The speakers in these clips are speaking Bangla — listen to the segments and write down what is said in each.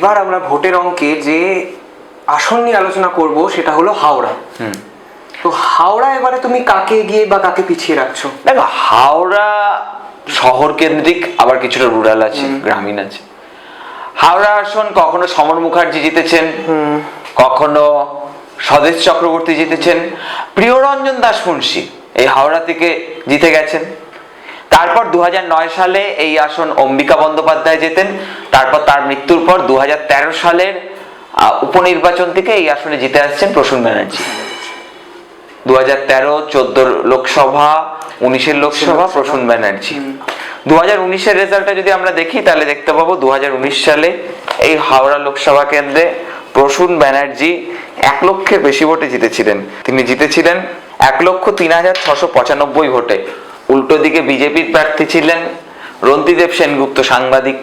এবার আমরা ভোটের অঙ্কে যে আসন নিয়ে আলোচনা করব সেটা হলো হাওড়া। তো হাওড়া এবারে তুমি কাকে এগিয়ে বা কাকে পিছিয়ে রাখছো? দেখো হাওড়া শহর কেন্দ্রিক আবার কিছুটা রুরাল আছে গ্রামীণ আছে। হাওড়া আসন কখনো সমর মুখার্জি জিতেছেন কখনো স্বদেশ চক্রবর্তী জিতেছেন। প্রিয়রঞ্জন দাস মুন্সী এই হাওড়া থেকে জিতে গেছেন। তারপর দু সালে এই আসন অম্বিকা বন্দ্যোপাধ্যায় জেতেন। তারপর তার মৃত্যুর পর দু হাজার তেরো সালের উপনির্বাচন থেকে এই আসনে জিতে আসছেন প্রসূন ব্যানার্জি। দু হাজার তেরো চোদ্দ লোকসভা, উনিশের লোকসভা প্রসূন ব্যানার্জি। দু হাজার উনিশের রেজাল্টটা যদি আমরা দেখি, তাহলে দেখতে পাবো দু হাজার উনিশ সালে এই হাওড়া লোকসভা কেন্দ্রে প্রসূন ব্যানার্জি এক লক্ষের বেশি ভোটে জিতেছিলেন। তিনি জিতেছিলেন এক লক্ষ তিন হাজার ছশো পঁচানব্বই ভোটে। উল্টো দিকে বিজেপির প্রার্থী ছিলেন রন্তিদেব সেনগুপ্ত সাংবাদিক।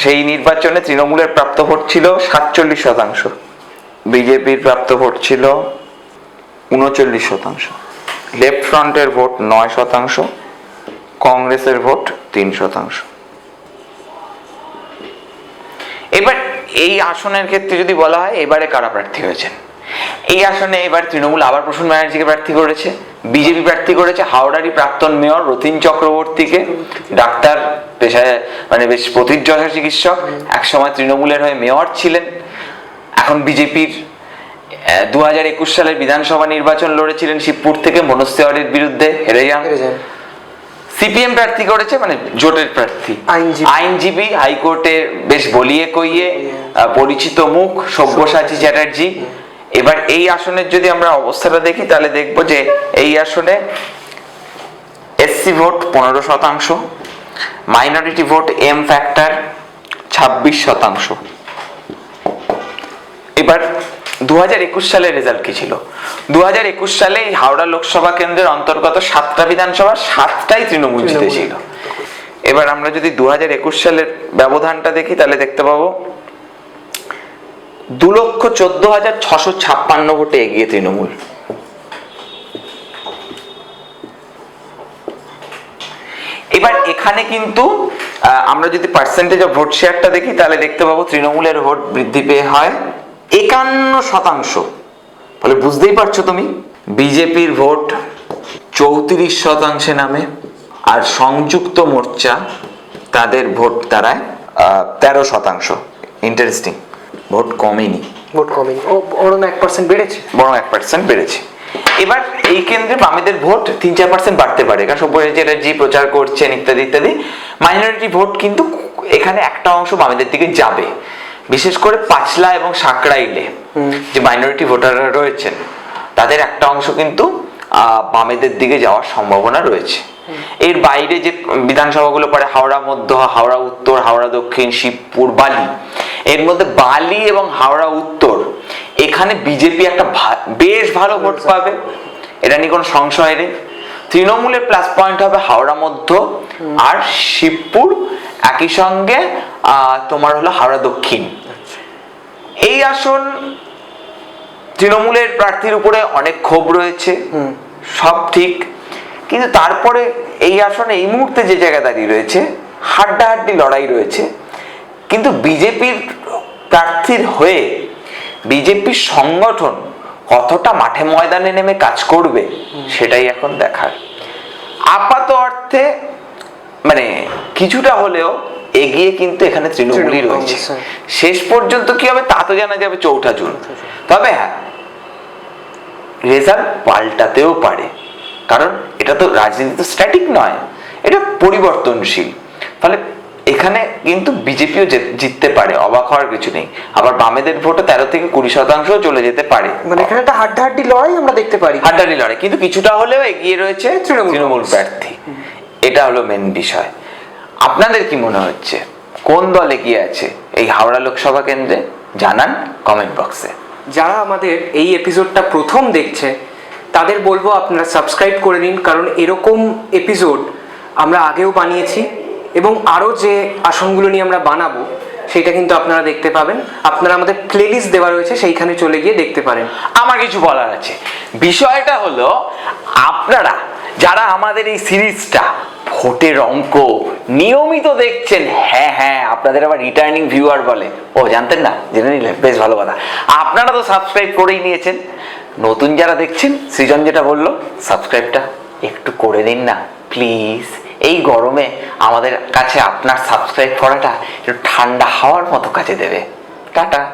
সেই নির্বাচনে তৃণমূলের প্রাপ্ত ভোট ছিল সাতচল্লিশ শতাংশ। বিজেপির প্রাপ্ত ভোট ছিল উনচল্লিশ শতাংশ। লেফট ফ্রন্টের ভোট নয় শতাংশ, কংগ্রেসের ভোট তিন শতাংশ। এবার এই আসনের ক্ষেত্রে যদি বলা হয়, এবারে কারা প্রার্থী হয়েছেন? এই আসনে এবার তৃণমূল আবার প্রসূন ব্যানার্জিকে প্রার্থী করেছে বিজেপি প্রার্থী করেছে হাওড়ারই প্রাক্তন মেয়র রতিন চক্রবর্তীকে। ডাক্তার পেশায় মানে বেশ প্রতির্যশা চিকিৎসক একসময় তৃণমূলের হয়ে মেয়র ছিলেন। এখন বিজেপির দু হাজার একুশ সালের বিধানসভা নির্বাচন লড়েছিলেন শিবপুর থেকে মনোজ তেওয়ারির বিরুদ্ধে হেরে যান। সিপিএম প্রার্থী করেছে মানে জোটের প্রার্থী। আইনজীবী। হাইকোর্টের বেশ বলিয়ে কইয়ে পরিচিত মুখ সব্যসাচী চ্যাটার্জি। এবার এই আসনের যদি আমরা অবস্থাটা দেখি তাহলে দেখব যে এই আসনে এসসি ভোট পনেরো শতাংশ মাইনরিটি ভোট এম ফ্যাক্টর ছাব্বিশ শতাংশ। এবার দু হাজার একুশ সালের রেজাল্ট কি ছিল? দু হাজার একুশ সালে হাওড়া লোকসভা কেন্দ্রের অন্তর্গত সাতটা বিধানসভা সাতটাই তৃণমূল জিতেছিল। এবার আমরা যদি দু হাজার একুশ সালের ব্যবধানটা দেখি তাহলে দেখতে পাবো দু লক্ষ চোদ্দ হাজার ছশো ছাপ্পান্ন ভোটে এগিয়ে তৃণমূল। এবার এখানে কিন্তু আমরা যদি পার্সেন্টেজ অফ ভোট শেয়ারটা দেখি, তাহলে দেখতে পাবো তৃণমূলের ভোট বৃদ্ধি পেয়ে হয় একান্ন শতাংশ। ফলে বুঝতেই পারছ তুমি, বিজেপির ভোট চৌত্রিশ শতাংশে নামে, আর সংযুক্ত মোর্চা তাদের ভোট দাঁড়ায় তেরো শতাংশ। ইন্টারেস্টিং ভোট কমেনি। ভোট কমেনি। ও ওরম এক পার্সেন্ট বেড়েছে? বরং এক পার্সেন্ট বেড়েছে। এবার এই কেন্দ্রে বামেদের ভোট তিন চার পার্সেন্ট বাড়তে পারে। কারণ সব্যসাচী চ্যাটার্জি প্রচার করছেন ইত্যাদি ইত্যাদি। মাইনরিটি ভোট কিন্তু এখানে একটা অংশ বামেদের দিকে যাবে। বিশেষ করে পাঁচলা এবং সাঁকড়াইলে যে মাইনরিটি ভোটাররা রয়েছেন তাদের একটা অংশ কিন্তু বামেদের দিকে যাওয়ার সম্ভাবনা রয়েছে। এর বাইরে যে বিধানসভাগুলো পড়ে হাওড়া মধ্য হাওড়া উত্তর হাওড়া দক্ষিণ শিবপুর বালি এর মধ্যে বালি এবং হাওড়া উত্তর এখানে বিজেপি একটা বেশ ভালো ভোট পাবে। এটা নিয়ে কোনো সংশয় নেই। তৃণমূলের প্লাস পয়েন্ট হবে হাওড়া মধ্য আর শিবপুর। একই সঙ্গে আহ, তোমার হলো হাওড়া দক্ষিণ। এই আসন তৃণমূলের প্রার্থীর উপরে অনেক ক্ষোভ রয়েছে সব ঠিক। কিন্তু তারপরে এই আসনে এই মুহূর্তে যে জায়গায় দাঁড়িয়ে রয়েছে হাড্ডাহাড্ডি লড়াই রয়েছে। কিন্তু বিজেপির প্রার্থীর হয়ে বিজেপির সংগঠন কতটা মাঠে ময়দানে নেমে কাজ করবে সেটাই এখন দেখার। আপাত অর্থে মানে কিছুটা হলেও এগিয়ে কিন্তু এখানে তৃণমূলই রয়েছে। শেষ পর্যন্ত কি হবে? তা তো জানা যাবে চৌঠা জুন। তবে হ্যাঁ রেজাল্ট পাল্টাতেও পারে। কারণ এটা তো রাজনীতি তো স্ট্যাটিক নয়। এটা পরিবর্তনশীল। ফলে এখানে কিন্তু বিজেপিও জিততে পারে অবাক হওয়ার কিছু নেই। আবার বামেদের ভোটে তেরো থেকে কুড়ি শতাংশ চলে যেতে পারে। মানে এখানে একটা হাড্ডাহাড্ডি লড়াই আমরা দেখতে পারি। হাড্ডাহাড্ডি লড়াই। কিন্তু কিছুটা হলেও এগিয়ে রয়েছে তৃণমূল তৃণমূল প্রার্থী। এটা হলো মেন বিষয়। আপনাদের কি মনে হচ্ছে? কোন দল এগিয়ে আছে? এই হাওড়া লোকসভা কেন্দ্রে? জানান কমেন্ট বক্সে যারা আমাদের এই এপিসোডটা প্রথম দেখছে তাদের বলব আপনারা সাবস্ক্রাইব করে নিন কারণ এরকম এপিসোড আমরা আগেও বানিয়েছি এবং আরও যে আসনগুলো নিয়ে আমরা বানাবো সেটা কিন্তু আপনারা দেখতে পাবেন। আপনারা আমাদের প্লেলিস্ট দেওয়া রয়েছে সেইখানে চলে গিয়ে দেখতে পারেন। আমার কিছু বলার আছে। বিষয়টা হলো আপনারা যারা আমাদের এই সিরিজটা ভোটের অঙ্ক নিয়মিত দেখছেন হ্যাঁ হ্যাঁ আপনাদের আবার রিটার্নিং ভিউয়ার বলে। ও, জানতেন না? জেনে নিলেন, বেশ ভালো কথা। আপনারা তো সাবস্ক্রাইব করেই নিয়েছেন। নতুন যারা দেখছেন, সৃজন যেটা বলল সাবস্ক্রাইবটা একটু করে দিন না প্লিজ এই গরমে আমাদের কাছে আপনার সাবস্ক্রাইব করাটা একটু ঠান্ডা হাওয়ার মতো কাছে দেবে। টাটা।